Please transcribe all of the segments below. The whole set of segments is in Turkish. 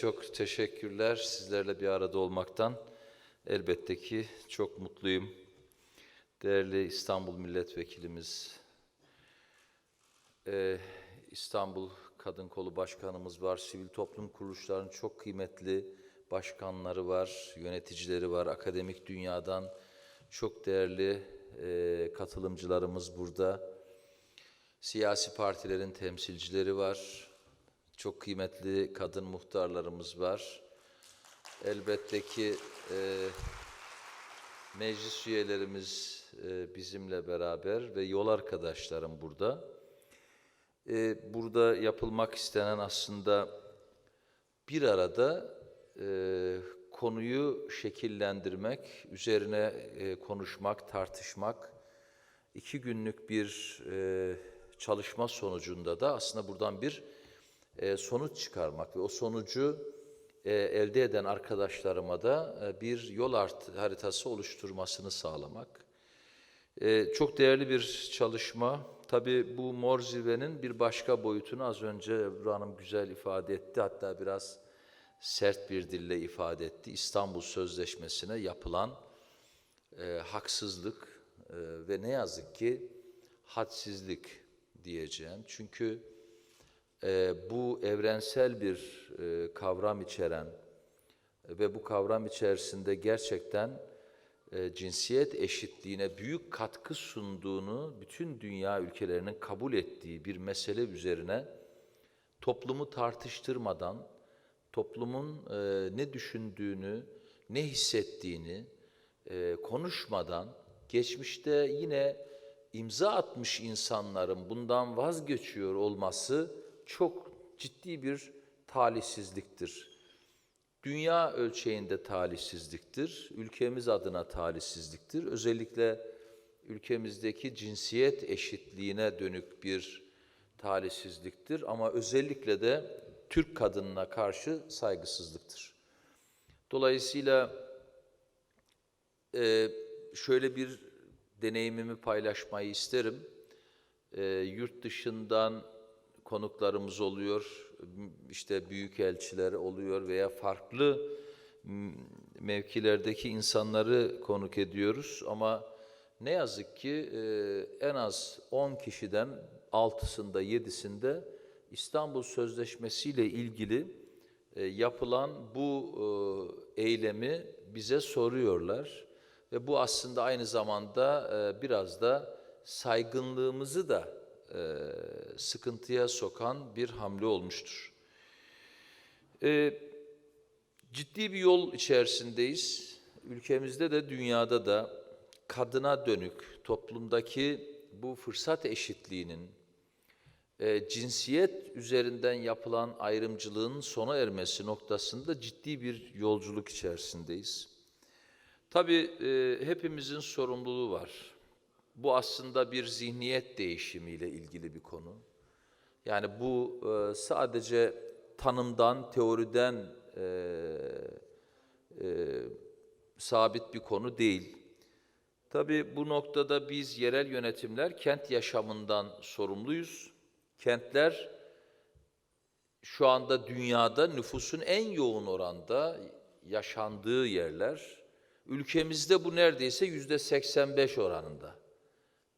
çok teşekkürler sizlerle bir arada olmaktan. Elbette ki çok mutluyum. Değerli İstanbul Milletvekilimiz, e, İstanbul Kadın Kolu Başkanımız var, sivil toplum kuruluşlarının çok kıymetli başkanları var, yöneticileri var, akademik dünyadan çok değerli e, katılımcılarımız burada. Siyasi partilerin temsilcileri var, çok kıymetli kadın muhtarlarımız var. Elbette ki e, meclis üyelerimiz e, bizimle beraber ve yol arkadaşlarım burada. E, burada yapılmak istenen aslında bir arada e, konuyu şekillendirmek, üzerine e, konuşmak, tartışmak, iki günlük bir e, çalışma sonucunda da aslında buradan bir e, sonuç çıkarmak ve o sonucu e, elde eden arkadaşlarıma da e, bir yol haritası oluşturmasını sağlamak. Çok değerli bir çalışma. Tabii bu mor zirvenin bir başka boyutunu az önce Ebru Hanım güzel ifade etti. Hatta biraz sert bir dille ifade etti. İstanbul Sözleşmesi'ne yapılan e, haksızlık e, ve ne yazık ki hadsizlik diyeceğim. Çünkü e, bu evrensel bir e, kavram içeren ve bu kavram içerisinde gerçekten e, cinsiyet eşitliğine büyük katkı sunduğunu bütün dünya ülkelerinin kabul ettiği bir mesele üzerine toplumu tartıştırmadan, toplumun e, ne düşündüğünü, ne hissettiğini e, konuşmadan, geçmişte yine imza atmış insanların bundan vazgeçiyor olması çok ciddi bir talihsizliktir. Dünya ölçeğinde talihsizliktir, ülkemiz adına talihsizliktir. Özellikle ülkemizdeki cinsiyet eşitliğine dönük bir talihsizliktir ama özellikle de Türk kadınına karşı saygısızlıktır. Dolayısıyla e, şöyle bir deneyimimi paylaşmayı isterim. E, yurt dışından konuklarımız oluyor, işte büyükelçiler oluyor veya farklı mevkilerdeki insanları konuk ediyoruz. Ama ne yazık ki e, en az 10 kişiden 6'sında 7'sinde İstanbul Sözleşmesi ile ilgili e, yapılan bu e, eylemi bize soruyorlar. Ve bu aslında aynı zamanda biraz da saygınlığımızı da e, sıkıntıya sokan bir hamle olmuştur. E, ciddi bir yol içerisindeyiz. Ülkemizde de dünyada da kadına dönük toplumdaki bu fırsat eşitliğinin e, cinsiyet üzerinden yapılan ayrımcılığın sona ermesi noktasında ciddi bir yolculuk içerisindeyiz. Tabii e, hepimizin sorumluluğu var. Bu aslında bir zihniyet değişimiyle ilgili bir konu. Yani bu e, sadece tanımdan, teoriden e, e, sabit bir konu değil. Tabii bu noktada biz yerel yönetimler kent yaşamından sorumluyuz. Kentler şu anda dünyada nüfusun en yoğun oranda yaşandığı yerler. Ülkemizde bu neredeyse yüzde 85 oranında.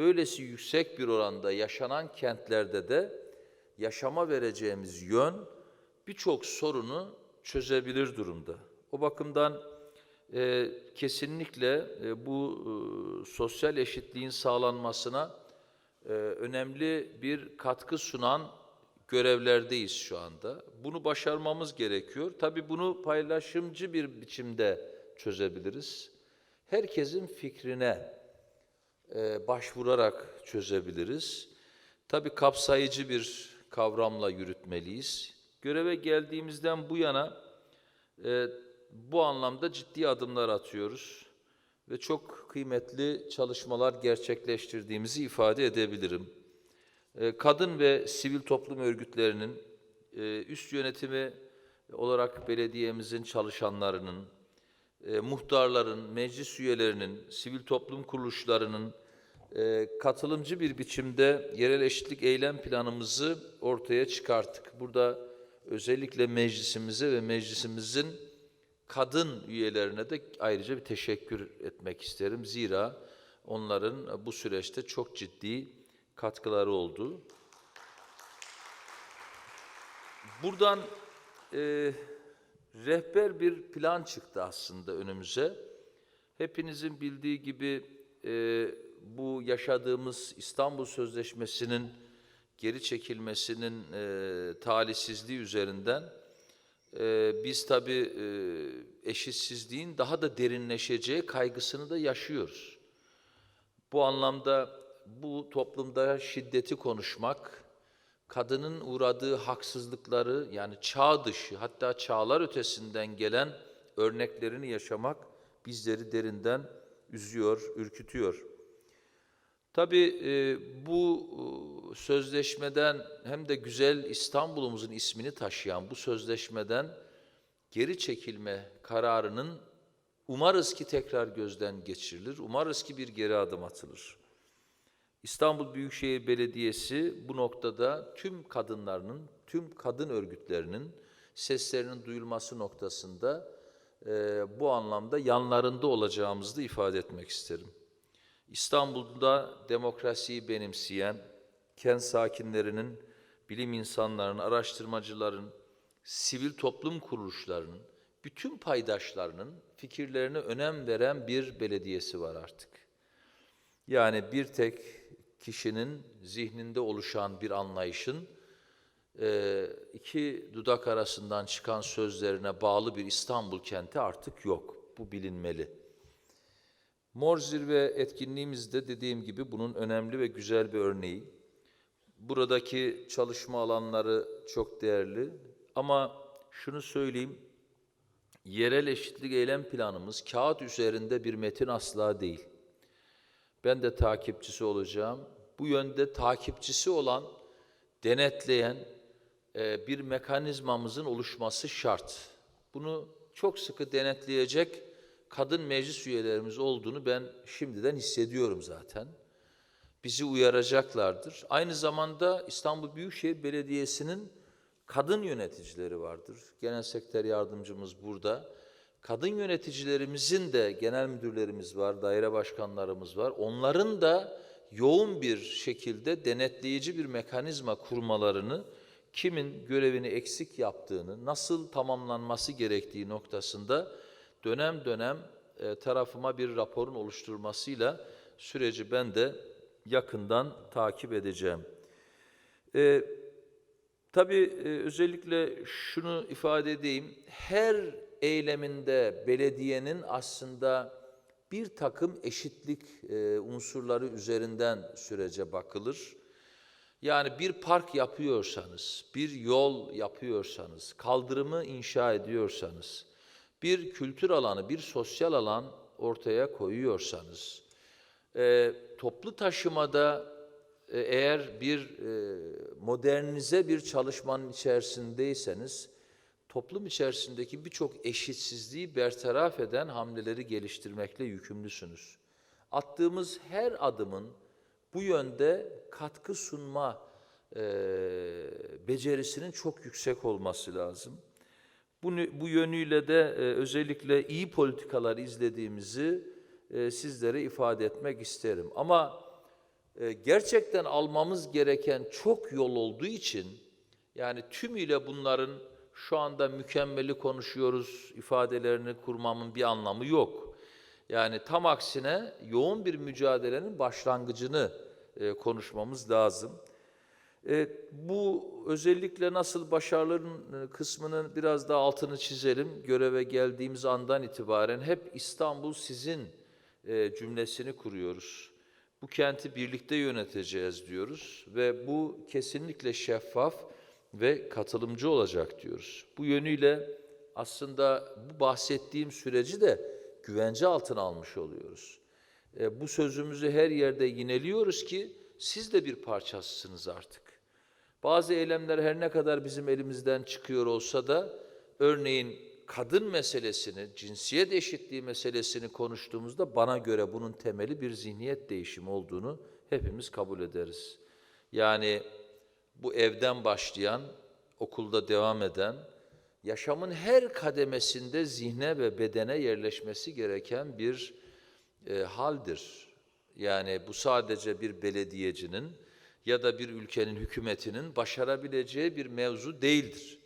Böylesi yüksek bir oranda yaşanan kentlerde de yaşama vereceğimiz yön birçok sorunu çözebilir durumda. O bakımdan e, kesinlikle e, bu e, sosyal eşitliğin sağlanmasına e, önemli bir katkı sunan görevlerdeyiz şu anda. Bunu başarmamız gerekiyor. Tabii bunu paylaşımcı bir biçimde çözebiliriz. Herkesin fikrine e, başvurarak çözebiliriz. Tabii kapsayıcı bir kavramla yürütmeliyiz. Göreve geldiğimizden bu yana e, bu anlamda ciddi adımlar atıyoruz ve çok kıymetli çalışmalar gerçekleştirdiğimizi ifade edebilirim. E, Kadın ve sivil toplum örgütlerinin üst yönetimi olarak belediyemizin çalışanlarının, e, muhtarların, meclis üyelerinin, sivil toplum kuruluşlarının e, katılımcı bir biçimde yerel eşitlik eylem planımızı ortaya çıkarttık. Burada özellikle meclisimize ve meclisimizin kadın üyelerine de ayrıca bir teşekkür etmek isterim. Zira onların bu süreçte çok ciddi katkıları oldu. Buradan e, rehber bir plan çıktı aslında önümüze. Hepinizin bildiği gibi e, bu yaşadığımız İstanbul Sözleşmesi'nin geri çekilmesinin e, talihsizliği üzerinden e, biz tabii e, eşitsizliğin daha da derinleşeceği kaygısını da yaşıyoruz. Bu anlamda bu toplumda şiddeti konuşmak, kadının uğradığı haksızlıkları yani çağ dışı hatta çağlar ötesinden gelen örneklerini yaşamak bizleri derinden üzüyor, ürkütüyor. Tabii e, bu e, sözleşmeden hem de güzel İstanbul'umuzun ismini taşıyan bu sözleşmeden geri çekilme kararının umarız ki tekrar gözden geçirilir. Umarız ki bir geri adım atılır. İstanbul Büyükşehir Belediyesi bu noktada tüm kadınlarının, tüm kadın örgütlerinin seslerinin duyulması noktasında e, bu anlamda yanlarında olacağımızı da ifade etmek isterim. İstanbul'da demokrasiyi benimseyen, kent sakinlerinin, bilim insanlarının, araştırmacıların, sivil toplum kuruluşlarının, bütün paydaşlarının fikirlerine önem veren bir belediyesi var artık. Yani bir tek kişinin zihninde oluşan bir anlayışın e, iki dudak arasından çıkan sözlerine bağlı bir İstanbul kenti artık yok. Bu bilinmeli. Mor Zirve etkinliğimizde dediğim gibi bunun önemli ve güzel bir örneği. Buradaki çalışma alanları çok değerli ama şunu söyleyeyim, yerel eşitlik eylem planımız kağıt üzerinde bir metin asla değil. Ben de takipçisi olacağım. Bu yönde takipçisi olan, denetleyen e, bir mekanizmamızın oluşması şart. Bunu çok sıkı denetleyecek kadın meclis üyelerimiz olduğunu ben şimdiden hissediyorum zaten. Bizi uyaracaklardır. Aynı zamanda İstanbul Büyükşehir Belediyesi'nin kadın yöneticileri vardır. Genel sekreter yardımcımız burada. Kadın yöneticilerimizin de genel müdürlerimiz var, daire başkanlarımız var. Onların da yoğun bir şekilde denetleyici bir mekanizma kurmalarını, kimin görevini eksik yaptığını, nasıl tamamlanması gerektiği noktasında dönem dönem e, tarafıma bir raporun oluşturmasıyla süreci ben de yakından takip edeceğim. E, tabii e, özellikle şunu ifade edeyim, her eyleminde belediyenin aslında bir takım eşitlik e, unsurları üzerinden sürece bakılır. Yani bir park yapıyorsanız, bir yol yapıyorsanız, kaldırımı inşa ediyorsanız, bir kültür alanı, bir sosyal alan ortaya koyuyorsanız, e, toplu taşımada e, eğer bir modernize bir çalışmanın içerisindeyseniz, toplum içerisindeki birçok eşitsizliği bertaraf eden hamleleri geliştirmekle yükümlüsünüz. Attığımız her adımın bu yönde katkı sunma e, becerisinin çok yüksek olması lazım. Bu, bu yönüyle de e, özellikle iyi politikalar izlediğimizi e, sizlere ifade etmek isterim. Ama e, gerçekten almamız gereken çok yol olduğu için yani tümüyle bunların şu anda mükemmeli konuşuyoruz ifadelerini kurmamın bir anlamı yok. Yani tam aksine yoğun bir mücadelenin başlangıcını e, konuşmamız lazım. E, bu özellikle nasıl başarıların e, kısmının biraz daha altını çizelim. Göreve geldiğimiz andan itibaren hep İstanbul sizin e, cümlesini kuruyoruz. Bu kenti birlikte yöneteceğiz diyoruz ve bu kesinlikle şeffaf ve katılımcı olacak diyoruz. Bu yönüyle aslında bu bahsettiğim süreci de güvence altına almış oluyoruz. E, bu sözümüzü her yerde yineliyoruz ki siz de bir parçasısınız artık. Bazı eylemler her ne kadar bizim elimizden çıkıyor olsa da örneğin kadın meselesini, cinsiyet eşitliği meselesini konuştuğumuzda bana göre bunun temeli bir zihniyet değişimi olduğunu hepimiz kabul ederiz. Yani bu evden başlayan okulda devam eden, yaşamın her kademesinde zihne ve bedene yerleşmesi gereken bir e, haldir. Yani bu sadece bir belediyecinin ya da bir ülkenin hükümetinin başarabileceği bir mevzu değildir.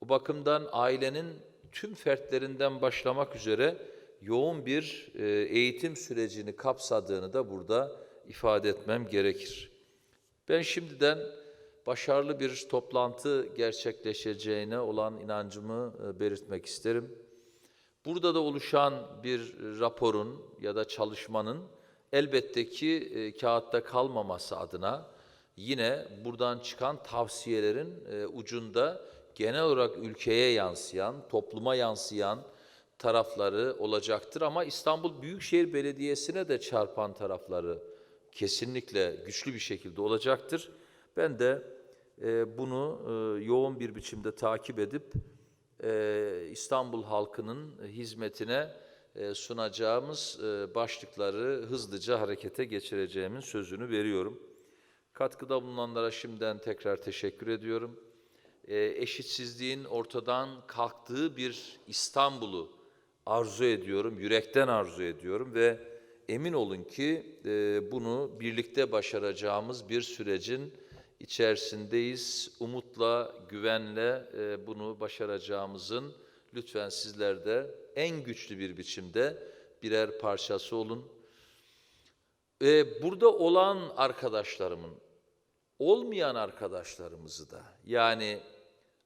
Bu bakımdan ailenin tüm fertlerinden başlamak üzere yoğun bir e, eğitim sürecini kapsadığını da burada ifade etmem gerekir. Ben şimdiden başarılı bir toplantı gerçekleşeceğine olan inancımı e, belirtmek isterim. Burada da oluşan bir raporun ya da çalışmanın elbette ki e, kağıtta kalmaması adına yine buradan çıkan tavsiyelerin e, ucunda genel olarak ülkeye yansıyan, topluma yansıyan tarafları olacaktır. Ama İstanbul Büyükşehir Belediyesi'ne de çarpan tarafları kesinlikle güçlü bir şekilde olacaktır. Ben de e, bunu e, yoğun bir biçimde takip edip e, İstanbul halkının hizmetine e, sunacağımız e, başlıkları hızlıca harekete geçireceğimin sözünü veriyorum. Katkıda bulunanlara şimdiden tekrar teşekkür ediyorum. E, eşitsizliğin ortadan kalktığı bir İstanbul'u arzu ediyorum, yürekten arzu ediyorum ve emin olun ki e, bunu birlikte başaracağımız bir sürecin içerisindeyiz. Umutla, güvenle e, bunu başaracağımızın lütfen sizler de en güçlü bir biçimde birer parçası olun. E, burada olan arkadaşlarımın, olmayan arkadaşlarımızı da yani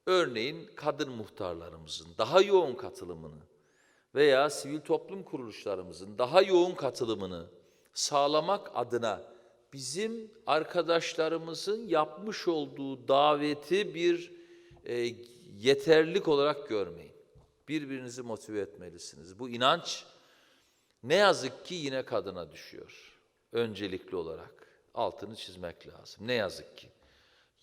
örneğin kadın muhtarlarımızın daha yoğun katılımını veya sivil toplum kuruluşlarımızın daha yoğun katılımını sağlamak adına bizim arkadaşlarımızın yapmış olduğu daveti bir e, yeterlilik olarak görmeyin. Birbirinizi motive etmelisiniz. Bu inanç ne yazık ki yine kadına düşüyor. Öncelikli olarak altını çizmek lazım. Ne yazık ki.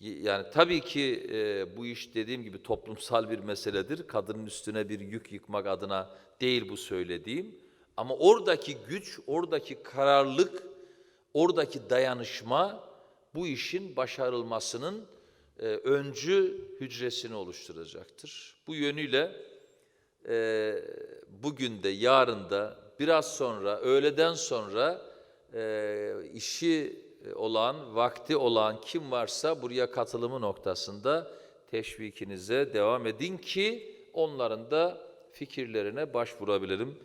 Yani tabii ki e, bu iş dediğim gibi toplumsal bir meseledir. Kadının üstüne bir yük yıkmak adına değil bu söylediğim. Ama oradaki güç, oradaki kararlılık, oradaki dayanışma bu işin başarılmasının e, öncü hücresini oluşturacaktır. Bu yönüyle e, bugün de yarın da biraz sonra öğleden sonra e, işi olan, vakti olan kim varsa buraya katılımı noktasında teşvikinize devam edin ki onların da fikirlerine başvurabilirim.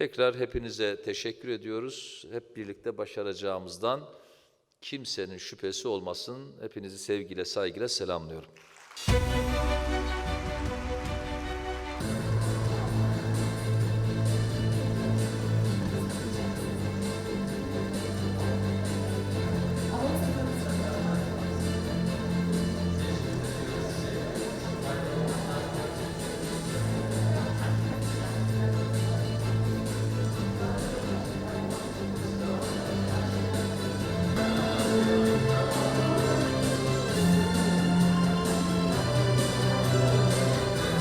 Tekrar hepinize teşekkür ediyoruz. Hep birlikte başaracağımızdan kimsenin şüphesi olmasın. Hepinizi sevgiyle, saygıyla selamlıyorum.